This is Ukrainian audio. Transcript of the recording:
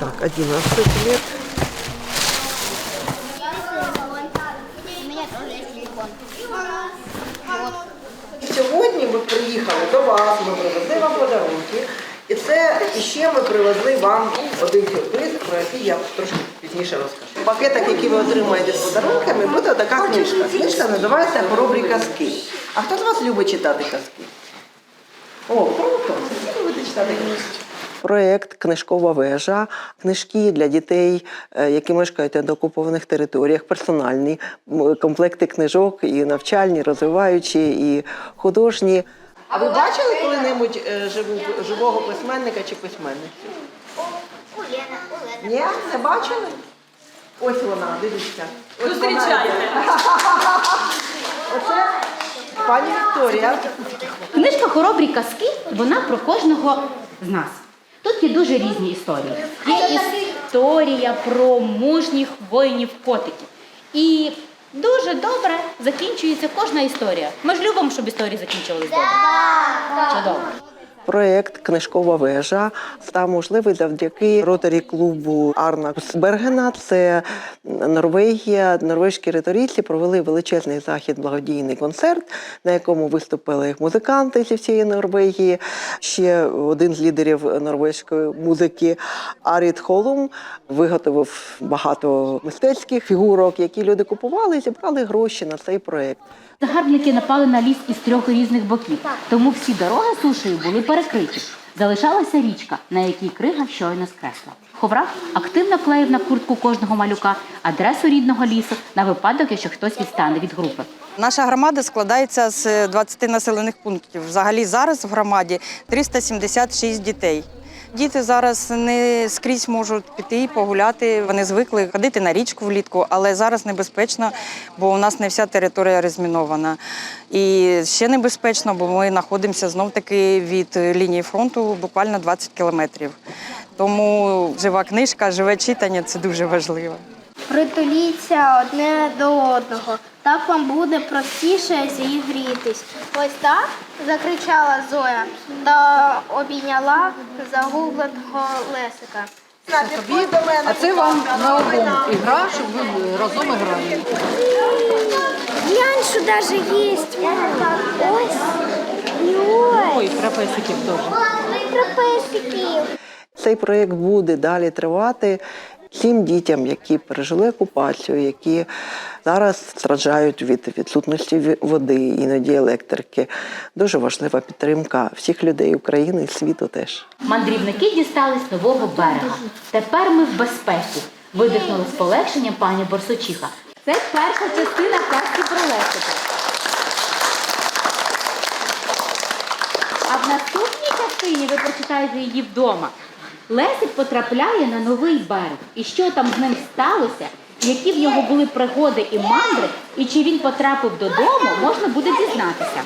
11 лет. У. Сьогодні ми приїхали до вас, ми привезли вам подарунки. І це іще ми привезли вам один сюрприз, про який я трошки пізніше розкажу. В пакетах, які ви отримаєте з подарунками, буде така книжка. Книжка називається Хоробрі казки. А хто з вас любить читати казки? О, круто! Всі любите читати книжки. Проєкт Книжкова вежа, книжки для дітей, е, які мешкають на окупованих територіях, персональні комплекти книжок, і навчальні, розвиваючі, і художні. А ви бачили коли-небудь е, живу, живого письменника чи письменницю? Ні, не бачили? Ось вона, дивіться. Ось Зустрічайте. вона. Оце пані Вікторія. Книжка Хоробрі казки, вона про кожного з нас. Тут є дуже різні історії. Є історія про мужніх воїнів-котиків. І дуже добре закінчується кожна історія. Ми ж любимо, щоб історії закінчувалися добре. Чудово. Проєкт Книжкова вежа став можливий завдяки ротарі клубу Арна Бергена. Це Норвегія. Норвезькі риторійці провели величезний захід, благодійний концерт, на якому виступили музиканти зі всієї Норвегії. Ще один з лідерів норвезької музики Арід Холум виготовив багато мистецьких фігурок, які люди купували і зібрали гроші на цей проєкт. Загарбники напали на ліс із трьох різних боків, тому всі дороги сушею були перекриті. Залишалася річка, на якій крига щойно скресла. Ховрах активно клеїв на куртку кожного малюка адресу рідного лісу на випадок, якщо хтось відстане від групи. Наша громада складається з 20 населених пунктів. Взагалі зараз в громаді 376 дітей. Діти зараз не скрізь можуть піти погуляти. Вони звикли ходити на річку влітку, але зараз небезпечно, бо у нас не вся територія розмінована. І ще небезпечно, бо ми знаходимося знов таки від лінії фронту буквально 20 кілометрів. Тому жива книжка, живе читання це дуже важливо. Притуліться одне до одного. Так вам буде простіше зігрітись. Ось так закричала Зоя та обійняла загубленого Лесика. А це вам на обум ігра, щоб ви разом грали. Глянь, що даже есть. Ось. І ось. Ой, трапесиків теж. Трапезиків. Цей проєкт буде далі тривати всім дітям, які пережили окупацію, які зараз страждають від відсутності води, іноді електрики. Дуже важлива підтримка всіх людей України і світу теж. Мандрівники дістались нового берега. Тепер ми в безпеці. Видихнули з полегшенням пані Борсочиха. Це перша частина казки про Лесика. А в наступній частині ви прочитаєте її вдома. Лесик потрапляє на новий берег. І що там з ним сталося, які в нього були пригоди і мандри, і чи він потрапив додому, можна буде дізнатися.